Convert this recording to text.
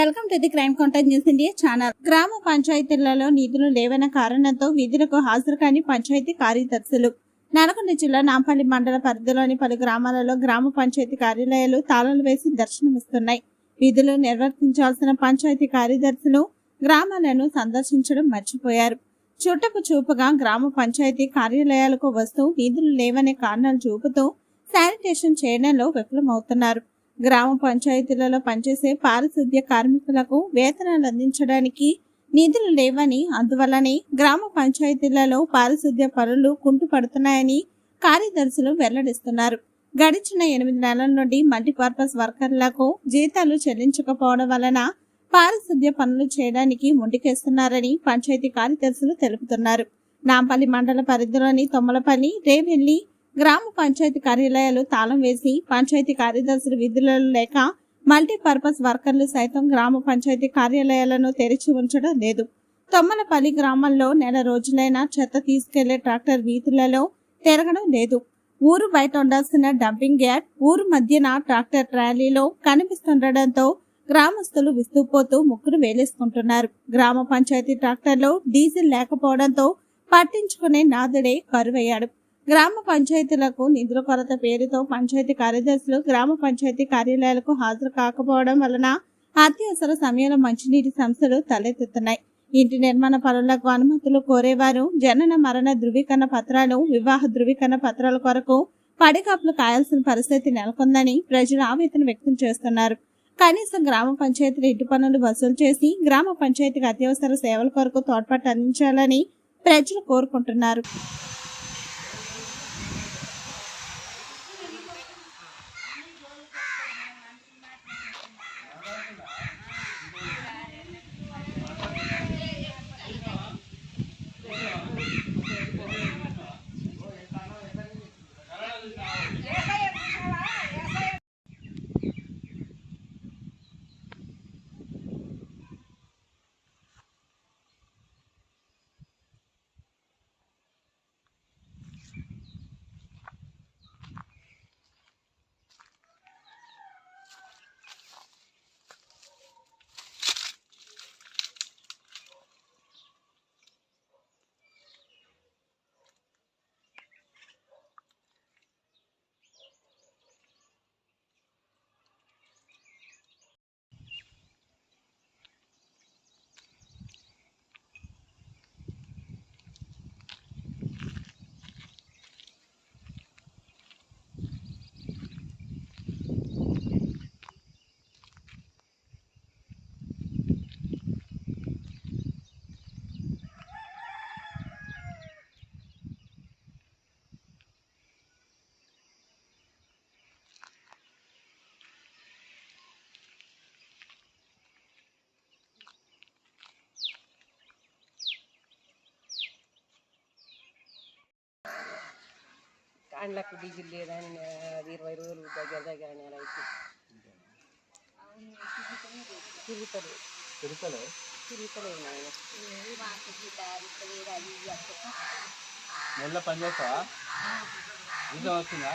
Welcome to the crime contact news India channel. గ్రామ పంచాయతీలలో నిధులు లేవన్న కారణంతో విధులకు హాజరు కాని పంచాయతీ కార్యదర్శులు. నల్గొండ జిల్లా నాంపల్లి మండల పరిధిలోని పలు గ్రామాలలో గ్రామ పంచాయతీ కార్యాలయాలు తాళాలు వేసి దర్శనమిస్తున్నాయి. విధులు నిర్వర్తించాల్సిన పంచాయతీ కార్యదర్శులు గ్రామాలను సందర్శించడం మర్చిపోయారు. చుట్టపు చూపుగా గ్రామ పంచాయతీ కార్యాలయాలకు వస్తూ విధులు లేవనే కారణాలు చూపుతూ శానిటేషన్ చేయడంలో విఫలమవుతున్నారు. గ్రామ పంచాయతీలలో పనిచేసే పారిశుద్ధ్య కార్మికులకు వేతనాలు అందించడానికి నిధులు లేవని అందువల్లనే గ్రామ పంచాయతీలలో పారిశుద్ధ్య పనులు కుంటుపడుతున్నాయని కార్యదర్శులు వెల్లడిస్తున్నారు. గడిచిన ఎనిమిది నెలల నుండి మల్టీపర్పస్ వర్కర్లకు జీతాలు చెల్లించకపోవడం వలన పారిశుద్ధ్య పనులు చేయడానికి ముందుకేస్తున్నారని పంచాయతీ కార్యదర్శులు తెలుపుతున్నారు. నాంపల్లి మండల పరిధిలోని తొమ్మలపల్లి రేవెల్లి గ్రామ పంచాయతీ కార్యాలయాలు తాళం వేసి పంచాయతీ కార్యదర్శులు విధులలో లేక మల్టీపర్పస్ వర్కర్లు సైతం గ్రామ పంచాయతీ కార్యాలయాలను తెరిచి ఉంచడం లేదు. తొమ్మలపల్లి గ్రామంలో నెల రోజులైన చెత్త తీసుకెళ్ళే ట్రాక్టర్ వీధులలో తిరగడం లేదు. ఊరు బయట ఉండాల్సిన డంపింగ్ యార్డ్ ఊరు మధ్యన ట్రాక్టర్ ట్రాలీలో కనిపిస్తుండటంతో గ్రామస్తులు విస్తుపోతూ ముక్కును వేలేసుకుంటున్నారు. గ్రామ పంచాయతీ ట్రాక్టర్లో డీజిల్ లేకపోవడంతో పట్టించుకునే నాదుడే కరువయ్యాడు గ్రామ పంచాయతీలకు నిధుల కొరత పేరుతో పంచాయతీ కార్యదర్శులు గ్రామ పంచాయతీ కార్యాలయాలకు హాజరు కాకపోవడం వలన అత్యవసర సమయంలో మంచినీటి సమస్యలు తలెత్తుతున్నాయి. ఇంటి నిర్మాణ పనులకు అనుమతులు కోరేవారు జనన మరణ ధృవీకరణ పత్రాలు వివాహ ధృవీకరణ పత్రాల కొరకు పడికాపులు కాయాల్సిన పరిస్థితి నెలకొందని ప్రజలు ఆవేదన వ్యక్తం చేస్తున్నారు. కనీసం గ్రామ పంచాయతీల ఇంటి పనులు వసూలు చేసి గ్రామ పంచాయతీకి అత్యవసర సేవల కొరకు తోడ్పాటు అందించాలని ప్రజలు కోరుకుంటున్నారు. కాండ్లకు డీజిల్ లేదని అది ఇరవై రోజులు దగ్గర దగ్గర నెల అయితే తిరుగుతారు తిరుపతిలో తిరుగుతలేదు నెలలో పని చేస్తావా? జీతం వచ్చిందా?